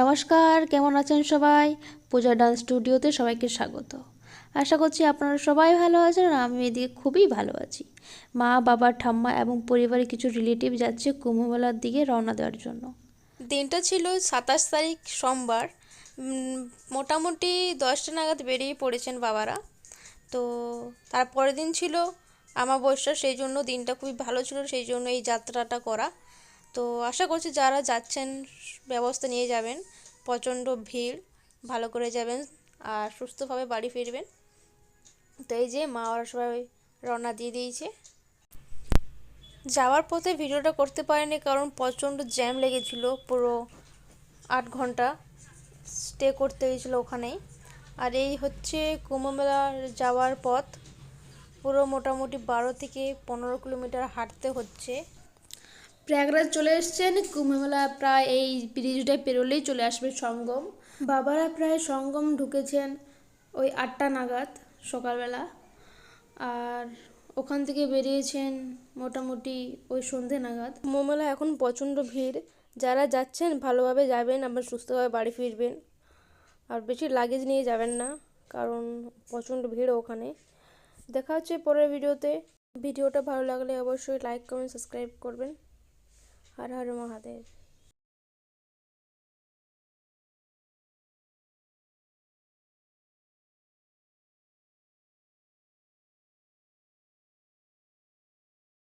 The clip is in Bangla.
নমস্কার, কেমন আছেন সবাই? পূজা ডান্স স্টুডিওতে সবাইকে স্বাগত। আশা করছি আপনারা সবাই ভালো আছেন আর আমি এদিকে খুবই ভালো আছি। মা, বাবা, ঠাম্মা এবং পরিবারের কিছু রিলেটিভ যাচ্ছে কুম্ভমেলার দিকে রওনা দেওয়ার জন্য। দিনটা ছিল সাতাশ তারিখ সোমবার। মোটামুটি দশটা নাগাদ বেরিয়ে পড়েছেন বাবারা। তো তারপরের দিন ছিল আমাবস্যা, সেই জন্য দিনটা খুবই ভালো ছিল, সেই জন্য এই যাত্রাটা করা। তো আশা করছি যারা যাচ্ছেন, ব্যবস্থা নিয়ে যাবেন। প্রচণ্ড ভিড়, ভালো করে যাবেন আর সুস্থভাবে বাড়ি ফিরবেন। তো এই যে মা ওরা সবাই রওনা দিয়ে দিয়েছে। যাওয়ার পথে ভিডিওটা করতে পারিনি কারণ প্রচণ্ড জ্যাম লেগেছিল পুরো আট ঘণ্টা স্টে করতে হয়েছিল ওখানেই। আর এই হচ্ছে কুম্ভমেলার যাওয়ার পথ। পুরো মোটামুটি বারো থেকে পনেরো কিলোমিটার হাঁটতে হচ্ছে। প্রয়াগরাজ চলে এসছেন। কুম্ভমেলা প্রায় এই ব্রিজটায় পেরোলেই চলে আসবে সঙ্গম। বাবারা প্রায় সঙ্গম ঢুকেছেন ওই আটটা নাগাদ সকালবেলা। আর ওখান থেকে বেরিয়েছেন মোটামুটি ওই সন্ধে নাগাদ। কুম্ভমেলা এখন প্রচণ্ড ভিড়। যারা যাচ্ছেন ভালোভাবে যাবেন, আবার সুস্থভাবে বাড়ি ফিরবেন। আর বেশি লাগেজ নিয়ে যাবেন না, কারণ প্রচণ্ড ভিড় ওখানে। দেখা হচ্ছে পরের ভিডিওতে। ভিডিওটা ভালো লাগলে অবশ্যই লাইক কমেন্ট সাবস্ক্রাইব করবেন। হর হর মহাদেব।